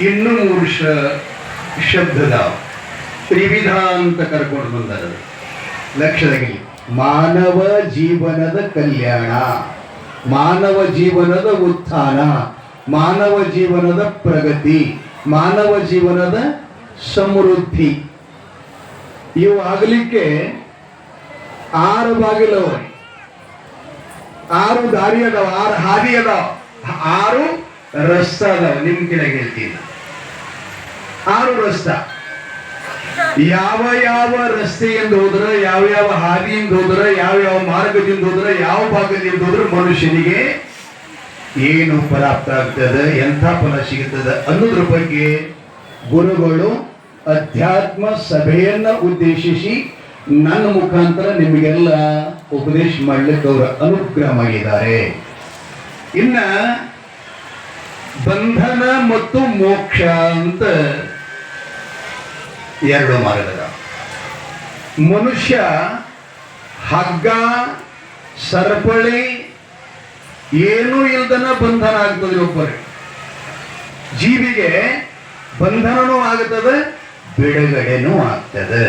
ಇನ್ನು ಮೂರು ಶ ಶಬ್ದದ ತ್ರಿವಿಧ ಅಂತ ಕರ್ಕೊಂಡು ಬಂದಾರ ಲಕ್ಷದಾಗಿ, ಮಾನವ ಜೀವನದ ಕಲ್ಯಾಣ, ಮಾನವ ಜೀವನದ ಉತ್ಥಾನ, ಮಾನವ ಜೀವನದ ಪ್ರಗತಿ, ಮಾನವ ಜೀವನದ ಸಮೃದ್ಧಿ. ಇವು ಆಗಲಿಕ್ಕೆ ಆರು ಬಾಗಿಲವ. ಆರು ದಾರಿ ಅದಾವ, ಆರು ಹಾದಿ ಅದಾವ. ಆರು ರಸ್ತ ಅದಾವ. ನಿಮ್ಮ ಕೆಳಗೆ ಹೇಳ್ತೀನಿ. ಆರು ರಸ್ತ. ಯಾವ ಯಾವ ರಸ್ತೆಯಿಂದ ಹೋದ್ರ, ಯಾವ ಯಾವ ಹಾದಿಯಿಂದ ಹೋದ್ರ, ಯಾವ ಯಾವ ಮಾರ್ಗದಿಂದ ಹೋದ್ರ, ಯಾವ ಭಾಗದಿಂದ ಹೋದ್ರ ಮನುಷ್ಯನಿಗೆ ಏನು ಪ್ರಾಪ್ತ ಆಗ್ತದೆ, ಎಂಥ ಫಲ ಸಿಗುತ್ತದೆ ಅನ್ನೋದ್ರ ಬಗ್ಗೆ ಗುರುಗಳು ಅಧ್ಯಾತ್ಮ ಸಭೆಯನ್ನ ಉದ್ದೇಶಿಸಿ ನನ್ನ ಮುಖಾಂತರ ನಿಮಗೆಲ್ಲ ಉಪದೇಶ ಮಾಡಲಿಕ್ಕೆ ಅವರ ಅನುಗ್ರಹ ಮಾಡಿದ್ದಾರೆ. ಇನ್ನ ಬಂಧನ ಮತ್ತು ಮೋಕ್ಷ ಅಂತ ಎರಡು ಮಾರ್ಗದ ಮನುಷ್ಯ ಹಗ್ಗ, ಸರಪಳಿ, ಏನೂ ಇಲ್ದನ ಬಂಧನ ಆಗ್ತದೆ ಒಬ್ಬರಿಗೆ. ಜೀವಿಗೆ ಬಂಧನನೂ ಆಗ್ತದೆ, ಬಿಡುಗಡೆನೂ ಆಗ್ತದೆ.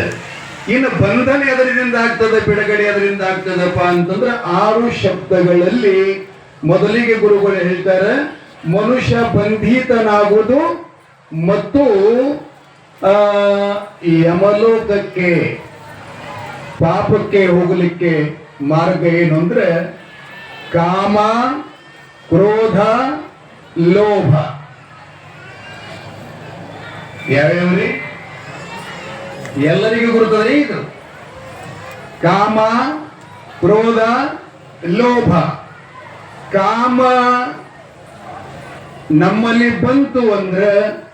ಇನ್ನು ಬಂಧನ ಅದರಿಂದ ಆಗ್ತದೆ, ಬಿಡುಗಡೆ ಅದರಿಂದ ಆಗ್ತದಪ್ಪ ಅಂತಂದ್ರೆ ಆರು ಶಬ್ದಗಳಲ್ಲಿ ಮೊದಲಿಗೆ ಗುರುಗಳು ಹೇಳ್ತಾರೆ, ಮನುಷ್ಯ ಬಂಧಿತನಾಗುವುದು ಮತ್ತು ಯಮಲೋಕಕ್ಕೆ, ಪಾಪಕ್ಕೆ ಹೋಗಲಿಕ್ಕೆ ಮಾರ್ಗ ಏನು ಅಂದ್ರೆ ಕಾಮ, ಕ್ರೋಧ, ಲೋಭ. ಯಾವ್ಯಾವ್ರಿ? ಎಲ್ಲರಿಗೂ ಗುರುತದೆ ಇದು. ಕಾಮ, ಕ್ರೋಧ, ಲೋಭ. ಕಾಮ ನಮ್ಮಲ್ಲಿ ಬಂತು ಅಂದ್ರೆ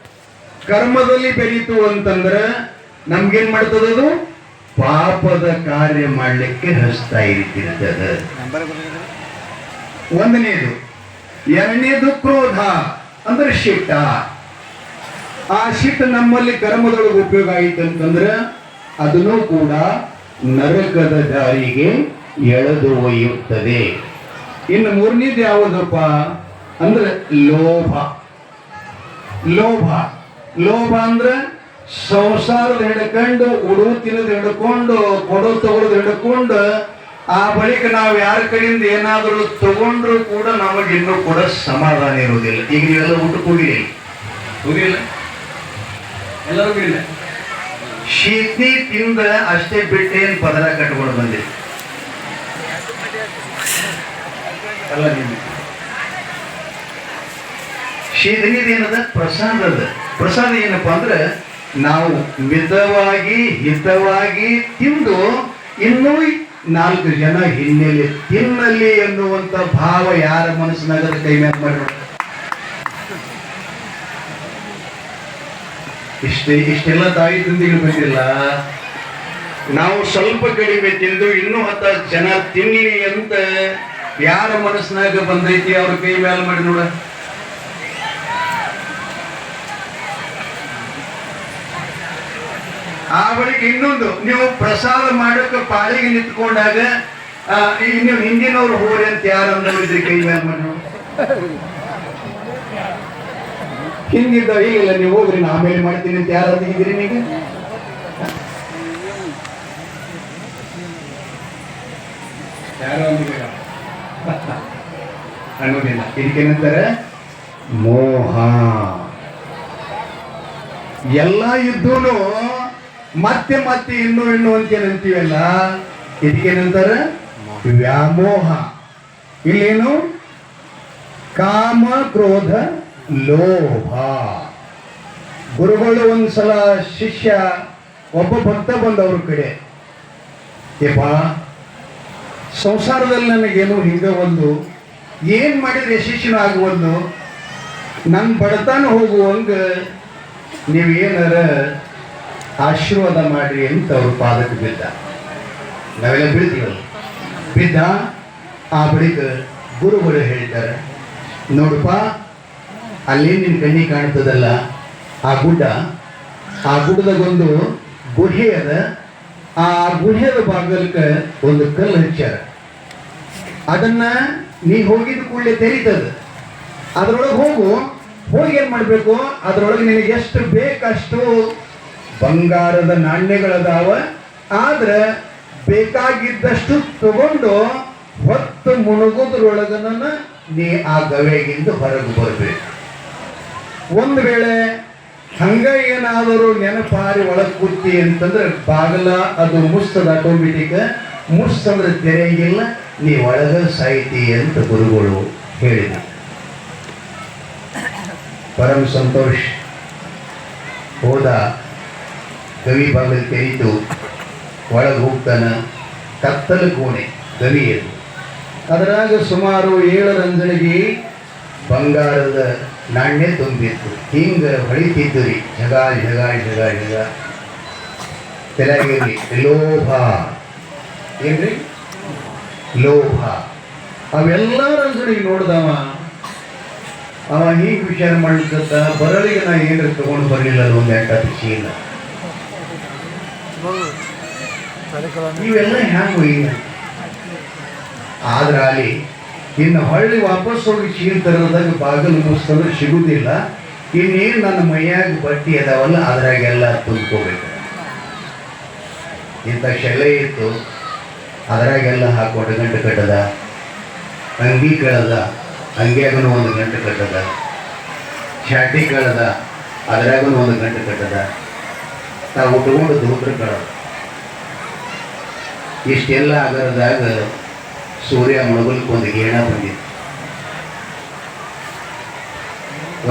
ಕರ್ಮದಲ್ಲಿ ಬೆರೀತು ಅಂತಂದ್ರೆ ನಮ್ಗೇನ್ ಮಾಡ್ತದ ಅದು? ಪಾಪದ ಕಾರ್ಯ ಮಾಡಲಿಕ್ಕೆ ಹಚ್ತಾ ಇರ್ತಿರ್ತದ. ಒಂದನೇದು, ಎರಡನೇದು ಕ್ರೋಧ ಅಂದ್ರೆ ಶಿಟ್ಟ. ಆ ಶಿಟ್ ನಮ್ಮಲ್ಲಿ ಕರ್ಮದೊಳಗೆ ಉಪಯೋಗ ಆಯಿತು ಅಂತಂದ್ರೆ ಅದನ್ನು ಕೂಡ ನರಕದ ದಾರಿಗೆ ಎಳೆದು ಒಯ್ಯುತ್ತದೆ. ಇನ್ನು ಮೂರನೇದು ಯಾವುದಪ್ಪ? ಅಂದ್ರೆ ಲೋಭ. ಲೋಭ. ಲೋಭ ಅಂದ್ರೆ ಸಂಸಾರದ ಹಿಡ್ಕೊಂಡು ಉಡು ತಿನ್ನೋದು ಹಿಡ್ಕೊಂಡು ಕೊಡು ತಗೊಳ್ಳೋದು ಹಿಡ್ಕೊಂಡು, ಆ ಬಳಿಕ ನಾವು ಯಾರ ಕಡೆಯಿಂದ ಏನಾದರೂ ತಗೊಂಡ್ರು ಕೂಡ ನಮಗೆ ಇನ್ನೂ ಕೂಡ ಸಮಾಧಾನ ಇರುವುದಿಲ್ಲ. ಈಗ ನೀವೆಲ್ಲ ಊಟಕ್ಕೆ ಹೋಗಿರಿ. ಹೋಗಿಲ್ಲ? ಎಲ್ಲರಿಗೂ ಇಲ್ಲ? ಶೀತಿ ತಿಂದ ಅಷ್ಟೇ ಬಿಟ್ಟೇನು ಪದರ ಕಟ್ಕೊಂಡು ಬಂದಿ. ಅಲ್ಲ ಏನದ? ಪ್ರಸಾದ ಏನಪ್ಪ ಅಂದ್ರೆ, ನಾವು ಮಿತವಾಗಿ, ಹಿತವಾಗಿ ತಿಂದು ಇನ್ನೂ ನಾಲ್ಕು ಜನ ಹಿನ್ನೆಲೆ ತಿನ್ನಲಿ ಎನ್ನುವಂತ ಭಾವ ಯಾರ ಮನಸ್ಸಿನಾಗ ಕೈ ಮ್ಯಾಕ್ ಮಾಡಿ ಇಷ್ಟೇ, ಇಷ್ಟೆಲ್ಲ ತಾಯಿ ತಂದೆಗಳು ಬಂದಿಲ್ಲ ನಾವು ಸ್ವಲ್ಪ ಕಡಿಮೆ ತಿಂದು ಇನ್ನೂ ಹತ್ತ ಜನ ತಿನ್ನಲಿ ಅಂತ ಯಾರ ಮನಸ್ಸಿನಾಗ ಬಂದೈತಿ ಅವ್ರ ಕೈ ಮೇಲೆ ಮಾಡಿ ನೋಡ ಆ ಬಳಿಕ ಇನ್ನೊಂದು, ನೀವು ಪ್ರಸಾದ ಮಾಡಕ್ಕೆ ಪಾಳಿಗೆ ನಿಂತ್ಕೊಂಡಾಗ ನೀವು ಹಿಂದಿನವ್ರು ಹೋರಿ ಅಂತ ಯಾರು ಕೈ ಮೇಲೆ ಹಿಂದಿದ್ದ ಇಲ್ಲ ನೀವು ಹೋಗ್ರಿ ನಾ ಆಮೇಲೆ ಮಾಡ್ತೀನಿ ಅಂತ ಯಾರು ಅಂದಿದ್ದೀರಿ ನೀವು? ಅನ್ನೋದಿಲ್ಲ. ಇದಕ್ಕೇನಂತಾರೆ? ಮೋಹ. ಎಲ್ಲ ಇದ್ದೂನು ಮತ್ತೆ ಮತ್ತೆ ಇನ್ನು ಇನ್ನು ಅಂತ ಏನಂತೀವಲ್ಲ ಇದಕ್ಕೇನಂತಾರೆ? ವ್ಯಾಮೋಹ. ಇಲ್ಲೇನು? ಕಾಮ ಕ್ರೋಧ ಲೋಭ. ಗುರುಗಳು ಒಂದ್ಸಲ ಶಿಷ್ಯ ಒಬ್ಬ ಭಕ್ತ ಬಂದ ಅವ್ರ ಕಡೆ. ಏಪ ಸಂಸಾರದಲ್ಲಿ ನನಗೇನು ಹಿಂಗ ಒಂದು, ಏನ್ ಮಾಡಿದ್ರೆ ಯಶಸ್ವಿನ ಆಗುವಲ್ದು ನನ್ನ ಬಡತನ ಹೋಗುವಂಗ ನೀವೇನಾರ ಆಶೀರ್ವಾದ ಮಾಡಿ ಅಂತ ಅವರು ಪಾದಕ್ಕೆ ಬಿದ್ದ. ನಾವೆಲ್ಲ ಬೀಳ್ತೀವಲ್ಲ? ಬಿದ್ದ, ಆ ಬಳಿಕ ಗುರುಗಳು ಹೇಳಿದ್ದಾರೆ, ನೋಡಪ್ಪ, ಅಲ್ಲಿ ನಿನ್ನ ಕಣ್ಣಿ ಕಾಣ್ತದಲ್ಲ, ಆ ಗುಡ್ಡ, ಆ ಗುಡ್ಡದಾಗೊಂದು ಗುಹೆ ಅದ, ಆ ಗುಹೆದ ಭಾಗಕ್ಕೆ ಒಂದು ಕಲ್ಲು ಹಚ್ಚಾರ ಅದನ್ನ ನೀ ಹೋಗಿದ ಕೂಡಲೇ ತೆರೀತದ. ಅದರೊಳಗೆ ಹೋಗು, ಹೋಗಿ ಏನು ಮಾಡಬೇಕು? ಅದರೊಳಗೆ ನಿನಗೆ ಎಷ್ಟು ಬೇಕಷ್ಟು ಬಂಗಾರದ ನಾಣ್ಯಗಳದಾವ, ಆದ್ರೆ ಬೇಕಾಗಿದ್ದಷ್ಟು ತಗೊಂಡು ಹೊತ್ತು ಮುಣುಗುದ್ರೊಳಗನ ನೀ ಆ ಗವೆಗಿಂದ ಹೊರಗೆ ಬರಬೇಕು. ಒಂದು ವೇಳೆ ಹಂಗ ಏನಾದರೂ ನೆನಪಾರಿ ಒಳಗೆ ಕೂತಿ ಅಂತಂದ್ರೆ ಬಾಗಲ ಅದು ಮುಸ್ತದ ಆಟೋಮೆಟಿಕ್ ಮುಸ್ತಂದ್ರೆ ತೆರೆಯಿಲ್ಲ ನೀ ಒಳಗ ಸಾಹಿತಿ ಅಂತ ಗುರುಗಳು ಹೇಳಿದ ಪರಮ ಸಂತೋಷ್, ಹೋದ ಗವಿ ಬಾಗಿಲು ತೆರೀತು ಒಳಗೆ ಹೋಗ್ತಾನ ಕತ್ತಲು ಕೋಣೆ ಗವಿಯದು ಅದರಾಗ ಸುಮಾರು ಏಳು ರಂಜನಿಗೆ ಬಂಗಾರದ ನಾಣ್ಯ ತುಂಬಿತ್ತು. ಹಿಂಗ ಹೊಳಿತಿದ್ದು ರೀ ಜಗಾ ಜಗ ಜಗ ಜಗ ತೆಲಗಿರ್ಲಿ ಲೋಭ. ಏನ್ರಿ? ಲೋಭ. ಅವೆಲ್ಲ ರಂಜನಿಗೆ ನೋಡ್ದವ. ಅವ ಹೀಗೆ ವಿಚಾರ ಮಾಡ್ಲಿಕ್ಕ ಬರಲಿಗೆ ನಾ ಏನ್ರಿ ತಗೊಂಡು ಬರಲಿಲ್ಲ ಒಂದು ಚೀಲ ಇವೆಲ್ಲ ಹ್ಯಾಂಗ ಇಲ್ಲ ಆದ್ರೆ ಅಲ್ಲಿ ಇನ್ನು ಹೊಳ್ಳಿ ವಾಪಸ್ ಹೋಗಿ ಚೀಲ ತರೋದಾಗ ಬಾಗಿಲು ಮುಸ್ತಂದ್ರೆ ಸಿಗುದಿಲ್ಲ ಇನ್ನೇನು ನನ್ನ ಮೈಯಾಗ ಬಟ್ಟಿ ಅದಾವಲ್ಲ, ಅದ್ರಾಗೆಲ್ಲ ತುಂಬ್ಕೋಬೇಕು. ಇಂಥ ಶೆಲೆ ಇತ್ತು, ಅದರಾಗೆಲ್ಲ ಹಾಕೊಂಡು ಗಂಟೆ ಕಟ್ಟದ. ಅಂಗಿ ಕಳದ, ಅಂಗ್ಯಾಗನು ಒಂದು ಗಂಟೆ ಕಟ್ಟದ. ಚಾಟಿ ಕಳದ ಅದ್ರಾಗೂ ಒಂದು ಗಂಟೆ ಕಟ್ಟದ. ತಾವು ಉಟ್ಕೊಂಡು ಕಳದ ಇಷ್ಟೆಲ್ಲ ಆಗರದಾಗ ಸೂರ್ಯ ಮುಳುಗಲ್ಕ್ಕೆ ಒಂದು ಗೇಣ ಬಂದಿತ್ತು.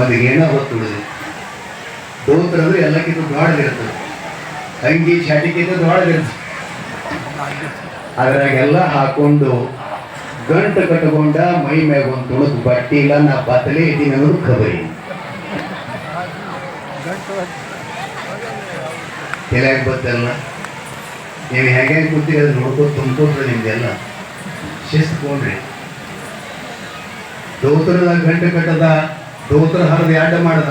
ಒಂದು ಗೇಣ ಹೊತ್ತು ದೋತ್ರ ಅಂದ್ರೆ ಎಲ್ಲಕ್ಕಿಂತ ದೊಡ್ಡದಿರ್ತದೆ ಅಂಗಿ ಶಾಟಿಗಿಂತ ದೊಡ್ಡದಿರ್ತದೆ ಅದ್ರಾಗೆಲ್ಲ ಹಾಕೊಂಡು ಗಂಟು ಕಟ್ಟಕೊಂಡ ಮೈ ಮ್ಯಾಗ ಒಂದು ತುಣುಕು ಬಟ್ಟಿ ಇಲ್ಲ ನಾ ಬತ್ತಲೇ ಇದ್ದೀನಿ ಅನ್ನೋದು ಖಬರಿ. ತಲೆಯಾಗ ಬತ್ತಲ್ಲ. ನೀವು ಹೇಗೆ ಕೂತೀರಿ ಅದು ನೋಡ್ಕೊಂಡು ತುಂಬ್ಕೊಟ್ರೆ ನಿಮ್ದೆಲ್ಲ ಶಿಸ್ತ್ಕೊಂಡ್ರಿ ದೋತ್ರದ ಗಂಟೆ ಕಟ್ಟದ, ದೋತ್ರ ಹರಿದು ಎರಡು ಮಾಡ್ದ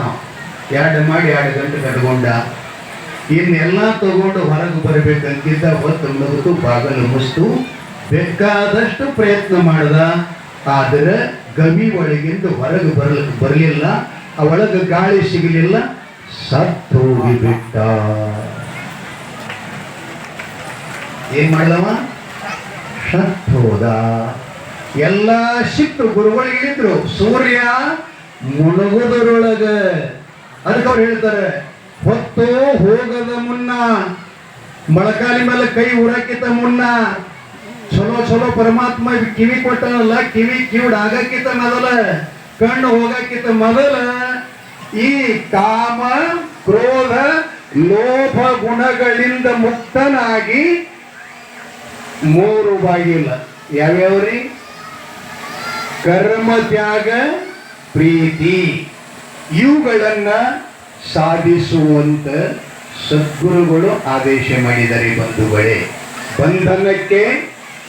ಎರಡು ಮಾಡಿ ಎರಡು ಗಂಟೆ ಕಟ್ಕೊಂಡ ಇನ್ನೆಲ್ಲ ತಗೊಂಡು ಹೊರಗೆ ಬರಬೇಕಂತಿದ್ದ ಹೊತ್ತು ಮುಗಿದು ಬಾಗಲು ಮುಸ್ತು ಬೇಕಾದಷ್ಟು ಪ್ರಯತ್ನ ಮಾಡ್ದ, ಆದರೆ ಗಮಿ ಒಳಗಿಂದ ಹೊರಗೆ ಬರಲಿಕ್ಕೆ ಬರಲಿಲ್ಲ. ಆ ಒಳಗೆ ಗಾಳಿ ಸಿಗಲಿಲ್ಲ. ಸತ್ತು ಹೋಗಿಬಿಟ್ಟ ಏನ್ ಮಾಡ್ಲವ ಹೋದ ಎಲ್ಲ ಶಿಟ್ಟು ಗುರುಗಳು ಇದ್ರು ಸೂರ್ಯ ಮುಳುಗುದರೊಳಗ ಅದಕ್ಕೆ ಅವ್ರು ಹೇಳ್ತಾರೆ, ಹೊತ್ತು ಹೋಗದ ಮುನ್ನ, ಮೊಳಕಾಲಿ ಮೇಲೆ ಕೈ ಉರಕ್ಕಿಂತ ಮುನ್ನ, ಚಲೋ ಚಲೋ ಪರಮಾತ್ಮ ಕಿವಿ ಕೊಟ್ಟನಲ್ಲ, ಕಿವಿ ಕಿವಿಡ್ ಆಗಕ್ಕಿಂತ ಮೊದಲ, ಕಣ್ಣು ಹೋಗಕ್ಕಿಂತ ಮೊದಲ, ಈ ಕಾಮ, ಕ್ರೋಧ, ಲೋಭ ಗುಣಗಳಿಂದ ಮುಕ್ತನಾಗಿ ಮೂರು ಬಾಗಿಲ ಯಾವ್ಯಾವ್ರಿ? ಕರ್ಮ, ತ್ಯಾಗ, ಪ್ರೀತಿ. ಇವುಗಳನ್ನ ಸಾಧಿಸುವಂತ ಸದ್ಗುರುಗಳು ಆದೇಶ ಮಾಡಿದರೆ ಬಂಧುಗಳೇ. ಬಂಧನಕ್ಕೆ,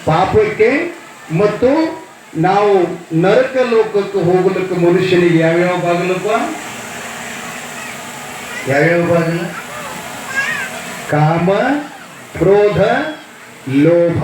ಪಾಪಕ್ಕೆ ಮತ್ತು ನಾವು ನರಕ ಲೋಕಕ್ಕೆ ಹೋಗಲಿಕ್ಕೆ ಮನುಷ್ಯನಿಗೆ ಯಾವ್ಯಾವ ಬಾಗಿಲಪ್ಪ? ಯಾವ್ಯಾವ ಬಾಗಿಲ? ಕಾಮ, ಕ್ರೋಧ ಲೋಭ